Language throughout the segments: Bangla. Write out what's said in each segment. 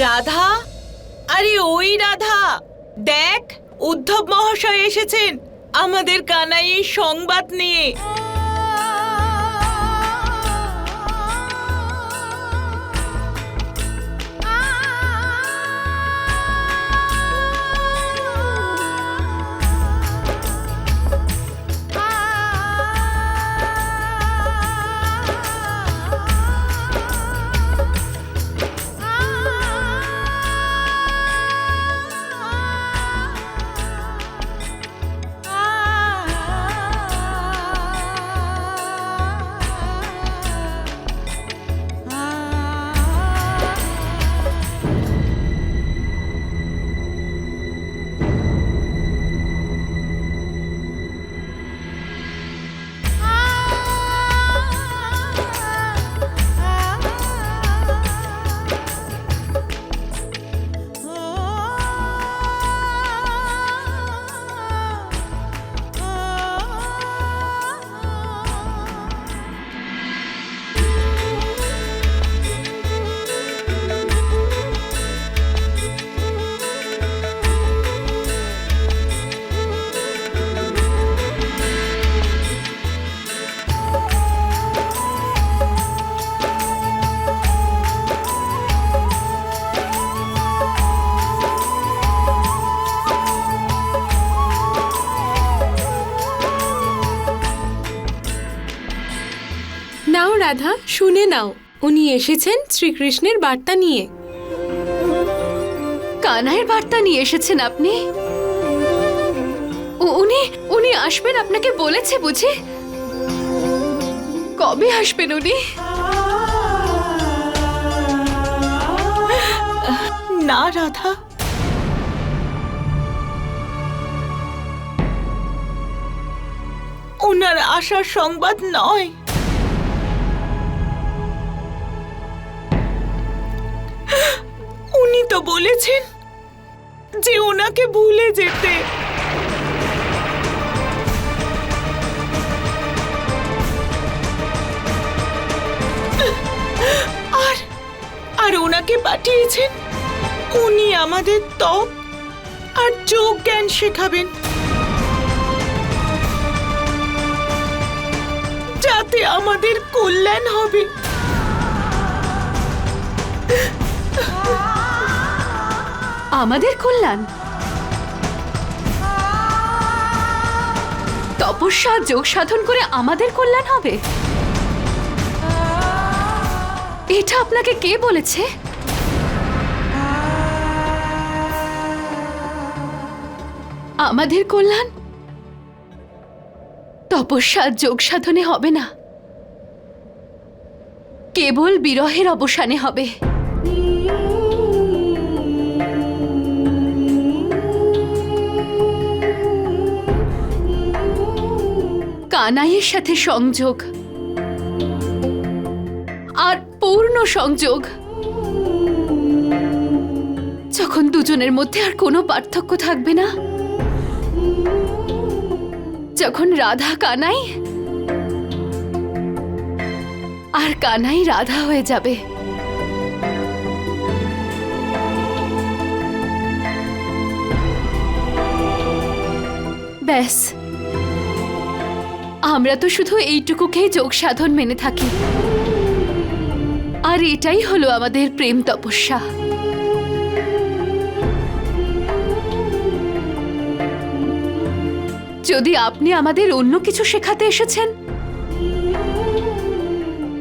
রাধা? আরে ওই রাধা! দেখ উদ্ধব মহাশয় এসেছেন আমাদের কানাই সংবাদ নিয়ে। শুনে নাও উনি এসেছেন শ্রীকৃষ্ণের বার্তা নিয়ে। কানাইয়ের বার্তা নিয়ে এসেছেন আপনি? উনি উনি আসবেন আপনাকে বলেছে বুঝি? কবে আসবেন উনি? না রাধা। ওনার আসার সংবাদ নয়। তো বলেছেন যে ওনাকে ভুলে যেতে। আর আর ওনাকে পাঠিয়েছেন? উনি আমাদের তপ আর যোগ জ্ঞান শেখাবেন। যাতে আমাদের কল্যাণ হবে। আমাদের কল্যাণ। তপস্যা, যোগ সাধন করে আমাদের কল্যাণ হবে। এটা আপনাকে কে বলেছে? আমাদের কল্যাণ? তপস্যা, যোগ সাধনে হবে না। কেবল বিরহের অবসানে হবে। কানাইয়ের সাথে সংযোগ। আর পূর্ণ সংযোগ। যখন দুজনের মধ্যে আর কোনো পার্থক্য থাকবে না, যখন রাধা, কানাই আর কানাই রাধা হয়ে যাবে। ব্যাস। আমরা তো শুধু এইটুকুকেই যোগ সাধন মেনে থাকি। আর এটাই হলো আমাদের প্রেম তপস্যা। যদি আপনি আমাদের অন্য কিছু শেখাতে এসেছেন,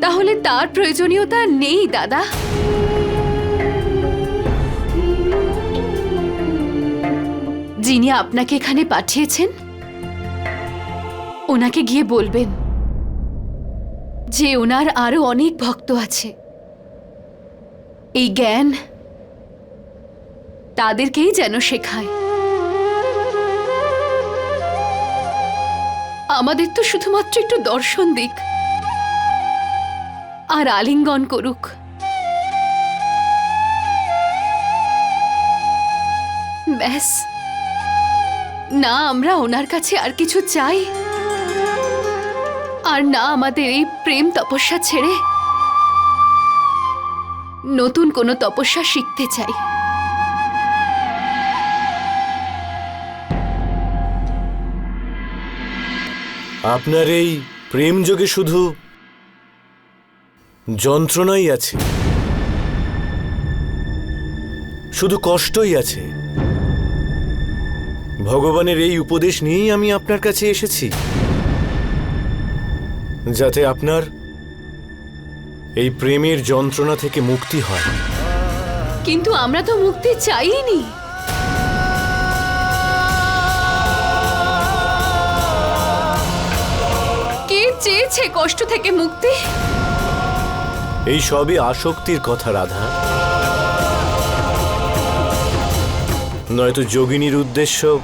তাহলে তার প্রয়োজনীয়তা নেই, দাদা। যিনি আপনাকে এখানে পাঠিয়েছেন ওনাকে গিয়ে বলবেন যে ওনার আরও অনেক ভক্ত আছে। এই জ্ঞান তাদেরকেই যেন শেখায়। আমাদের তো শুধুমাত্র একটু দর্শন দিক আর আলিঙ্গন করুক। ব্যাস। না, আমরা ওনার কাছে আর কিছু চাই। আর না আমাদের এই প্রেম তপস্যা ছেড়ে নতুন কোনো তপস্যা শিখতে চাই। আপনার এই প্রেম যোগে শুধু যন্ত্রণাই আছে। শুধু কষ্টই আছে। ভগবানের এই উপদেশ নিয়েই আমি আপনার কাছে এসেছি। যাতে আপনার এই প্রেমের যন্ত্রণা থেকে মুক্তি হয়। কিন্তু আমরা তো মুক্তি চাইনি। কে চেয়েছে কষ্ট থেকে মুক্তি? এই সবই আসক্তির কথা রাধা। নয়তো যোগিনীর উদ্দেশ্য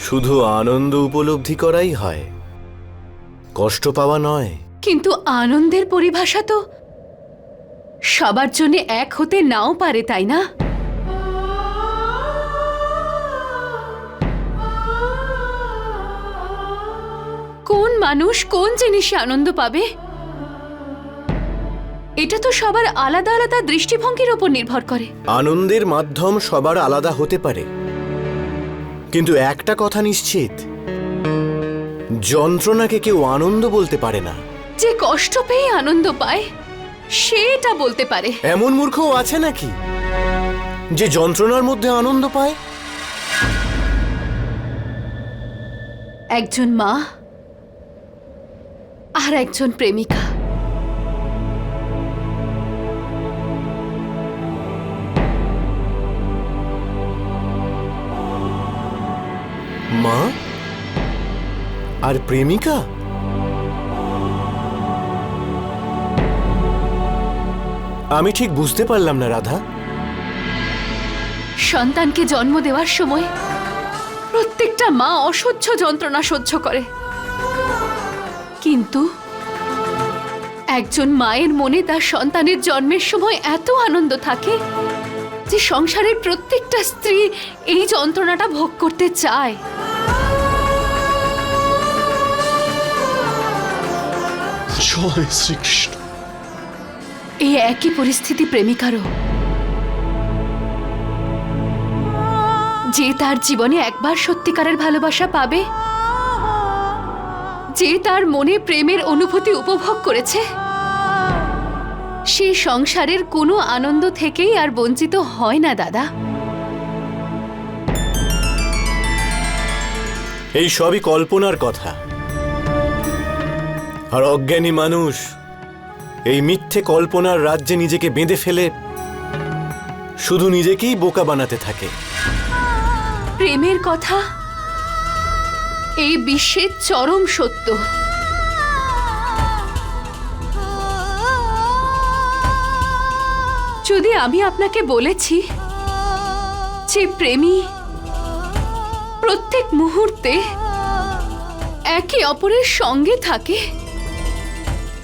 শুধু আনন্দ উপলব্ধি করাই হয়। কষ্ট পাওয়া নয়। কিন্তু আনন্দের পরিভাষা তো। সবার জন্য এক হতে নাও পারে তাই না? কোন মানুষ কোন জিনিসে আনন্দ পাবে? এটা তো সবার আলাদা আলাদা দৃষ্টিভঙ্গির ওপর নির্ভর করে। আনন্দের মাধ্যম সবার আলাদা হতে পারে। কিন্তু একটা কথা নিশ্চিত যন্ত্রণাকে কেউ আনন্দ বলতে পারে না। যে কষ্ট পেয়ে আনন্দ পায় সেটা বলতে পারে। এমন মূর্খও আছে নাকি? যে যন্ত্রণার মধ্যে আনন্দ পায়? একজন মা আর একজন প্রেমিকা। আর প্রেমিকা? আমি ঠিক বুঝতে পারলাম না, রাধা। সন্তানকে জন্ম দেওয়ার সময় প্রত্যেকটা মা অসহ্য যন্ত্রণা সহ্য করে। কিন্তু একজন মায়ের মনে তার সন্তানের জন্মের সময় এত আনন্দ থাকে যে সংসারের প্রত্যেকটা স্ত্রী এই যন্ত্রণাটা ভোগ করতে চায়। জয় শ্রীকৃষ্ণ। এই একই পরিস্থিতি প্রেমিকারও। যে তার জীবনে একবার সত্যিকারের ভালোবাসা পাবে যে তার মনে প্রেমের অনুভূতি উপভোগ করেছে সে সংসারের কোনো আনন্দ থেকেই আর বঞ্চিত হয় না দাদা। এই সবই কল্পনার কথা। আর অজ্ঞানী মানুষ, এই মিথ্যে কল্পনার রাজ্যে নিজেকে বেঁধে ফেলে শুধু নিজেকেই বোকা বানাতে থাকে। প্রেমের কথা? এই বিশ্বের চরম সত্য। যদি আমি আপনাকে বলেছি যে প্রেমী প্রত্যেক মুহূর্তে একে অপরের সঙ্গে থাকে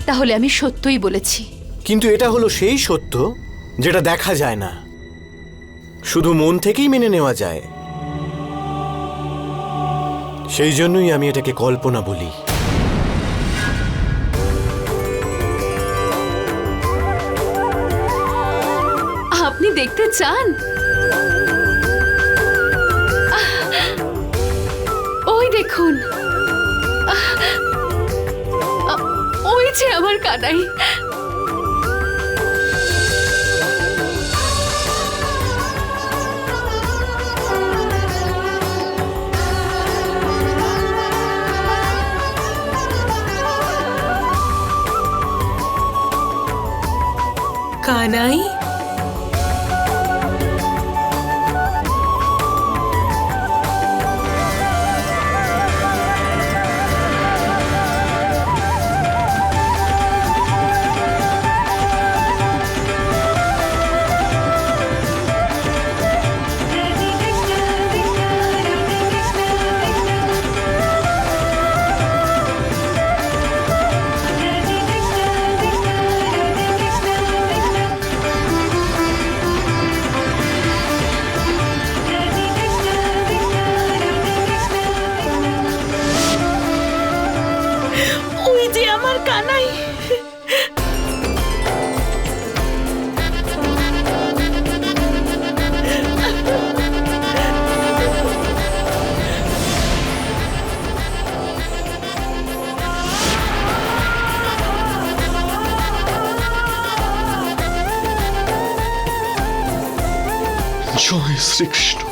তাহলে আমি সত্যই বলেছি। কিন্তু এটা হলো সেই সত্য যেটা দেখা যায় না। শুধু মন থেকেই মেনে নেওয়া যায়। সেই জন্যই আমি এটাকে কল্পনা বলি। আপনি দেখতে চান? ওই যে আমার কানাই কানাই ওই যে আমার কানাই জয় শ্রীকৃষ্ণ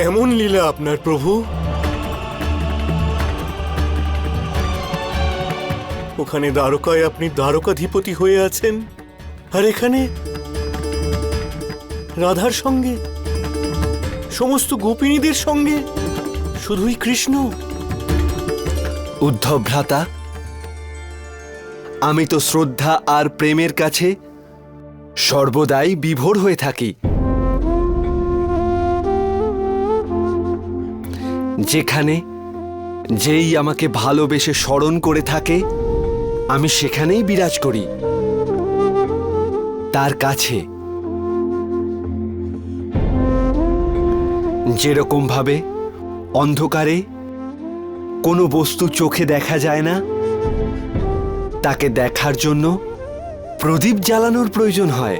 কেমন লীলা আপনার প্রভু? ওখানে দ্বারকায় আপনি দ্বারকাধিপতি হয়ে আছেন। আর এখানে রাধার সঙ্গে, সমস্ত গোপিনীদের সঙ্গে শুধুই কৃষ্ণ। উদ্ধব ভ্রাতা, আমি তো শ্রদ্ধা আর প্রেমের কাছে সর্বদাই বিভোর হয়ে থাকি। যেখানে যেই আমাকে ভালোবেসে স্মরণ করে থাকে, আমি সেখানেই বিরাজ করি। তার কাছে যেরকম ভাবে অন্ধকারে কোনো বস্তু চোখে দেখা যায় না, তাকে দেখার জন্য প্রদীপ জ্বালানোর প্রয়োজন হয়।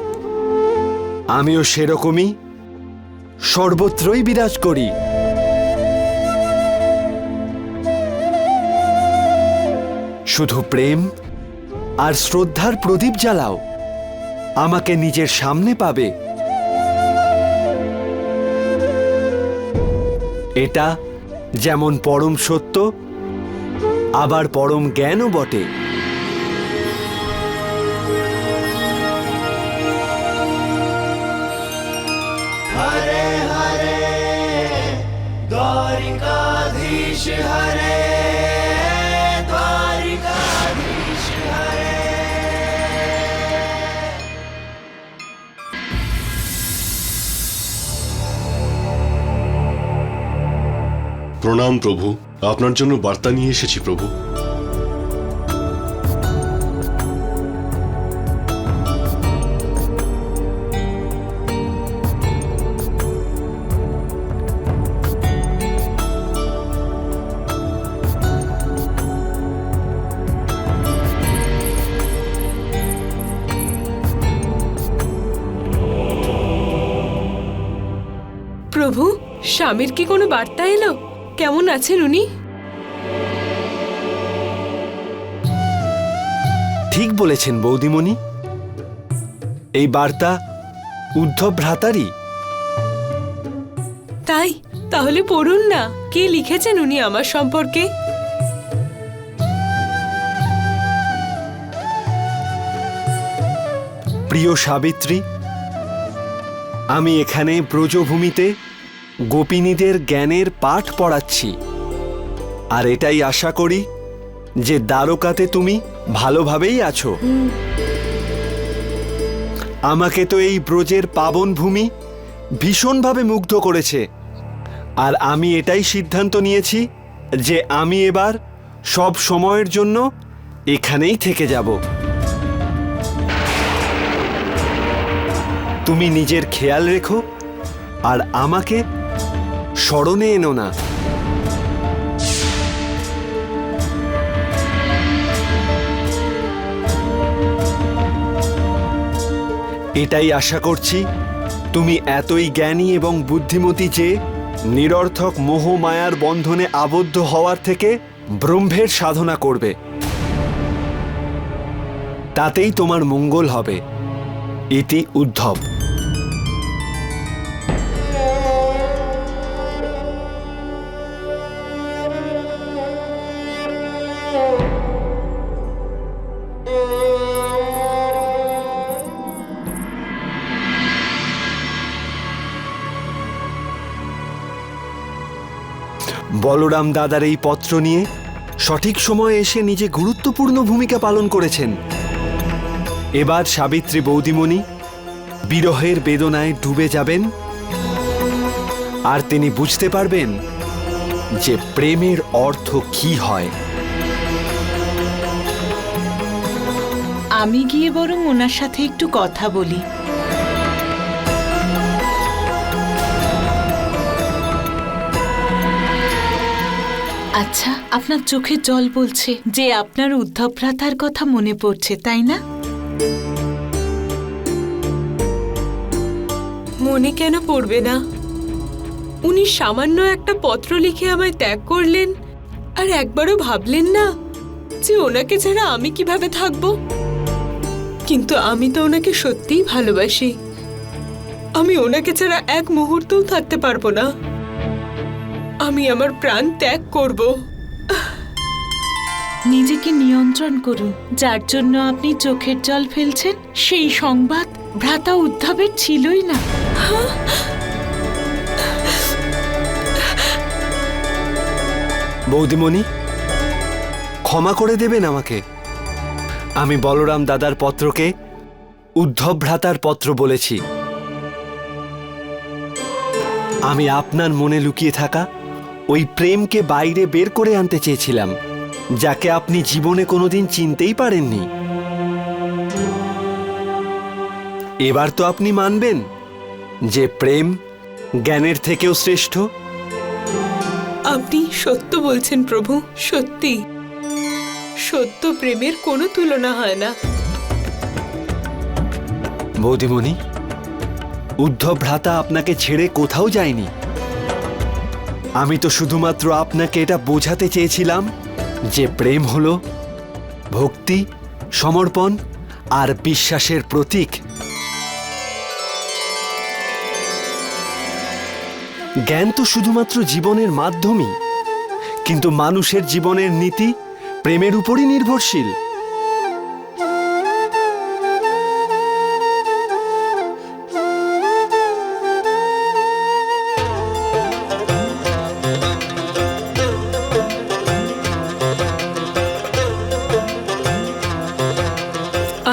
আমিও সেরকমই সর্বত্রই বিরাজ করি। শুধু প্রেম আর শ্রদ্ধার প্রদীপ জ্বালাও। আমাকে নিজের সামনে পাবে। এটা যেমন পরম সত্য, আবার পরম জ্ঞানও বটে। প্রণাম প্রভু। আপনার জন্য বার্তা নিয়ে এসেছি প্রভু। প্রভু স্বামীর কি কোনো বার্তা এলো? কেমন আছেন উনি? ঠিক বলেছেন বৌদিমণি। এই বার্তা উদ্ধব ভ্রাতারই। তাই? তাহলে পড়ুন না। কে লিখেছেন উনি আমার সম্পর্কে? প্রিয় সাবিত্রী আমি এখানে ব্রজভূমিতে গোপিনীদের জ্ঞানের পাঠ পড়াচ্ছি। আর এটাই আশা করি যে দ্বারকাতে তুমি ভালোভাবেই আছো। আমাকে তো এই ব্রজের পাবন ভূমি ভীষণভাবে মুগ্ধ করেছে। আর আমি এটাই সিদ্ধান্ত নিয়েছি যে আমি এবার সব সময়ের জন্য এখানেই থেকে যাব। তুমি নিজের খেয়াল রেখো আর আমাকে স্মরণে এনো না। এটাই আশা করছি, তুমি এতই জ্ঞানী এবং বুদ্ধিমতী যে নিরর্থক মোহ মায়ার বন্ধনে আবদ্ধ হওয়ার থেকে ব্রহ্মের সাধনা করবে। তাতেই তোমার মঙ্গল হবে। ইতি উদ্ধব। বলরাম দাদার এই পত্র নিয়ে সঠিক সময়ে এসে নিজে গুরুত্বপূর্ণ ভূমিকা পালন করেছেন। এবার সাবিত্রী বৌদিমণি বিরহের বেদনায় ডুবে যাবেন। আর তিনি বুঝতে পারবেন যে প্রেমের অর্থ কি হয়। আমি গিয়ে বরং ওনার সাথে একটু কথা বলি। আচ্ছা আপনার চোখে জল বলছে। যে আপনার উদ্ধব ভ্রাতার কথা মনে পড়ছে, তাই না? মনে কেন পড়বে না? উনি সামান্য একটা পত্র লিখে আমায় ত্যাগ করলেন, আর একবারও ভাবলেন না যে ওনাকে ছাড়া আমি কীভাবে থাকব। কিন্তু আমি তো ওনাকে সত্যিই ভালোবাসি। আমি ওনাকে ছাড়া এক মুহূর্তও থাকতে পারব না। আমি আমার প্রাণ ত্যাগ করব। নিজেকে নিয়ন্ত্রণ করুন। যার জন্য আপনি চোখের জল ফেলছেন সেই সংবাদ ভ্রাতা উদ্ধবের ছিলই না। বৌদিমণি ক্ষমা করে দেবেন আমাকে। আমি বলরাম দাদার পত্রকে উদ্ধব ভ্রাতার পত্র বলেছি। আমি আপনার মনে লুকিয়ে থাকা ওই প্রেমকে বাইরে বের করে আনতে চেয়েছিলাম যাকে আপনি জীবনে কোনোদিন চিনতেই পারেননি। এবার তো আপনি মানবেন যে প্রেম জ্ঞানের থেকেও শ্রেষ্ঠ। আপনি সত্য বলছেন প্রভু সত্যি। সত্য প্রেমের কোনো তুলনা হয় না। বৌদিমণি উদ্ধব ভ্রাতা আপনাকে ছেড়ে কোথাও যায়নি। আমি তো শুধুমাত্র আপনাকে এটা বোঝাতে চেয়েছিলাম যে প্রেম হল ভক্তি, সমর্পণ আর বিশ্বাসের প্রতীক। জ্ঞান তো শুধুমাত্র জীবনের মাধ্যমই, কিন্তু মানুষের জীবনের নীতি প্রেমের উপরই নির্ভরশীল।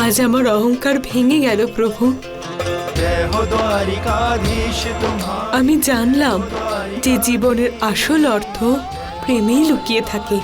আজ আমার অহংকার ভেঙে গেল, প্রভু। আমি জানলাম যে জীবনের আসল অর্থ প্রেমেই লুকিয়ে থাকে।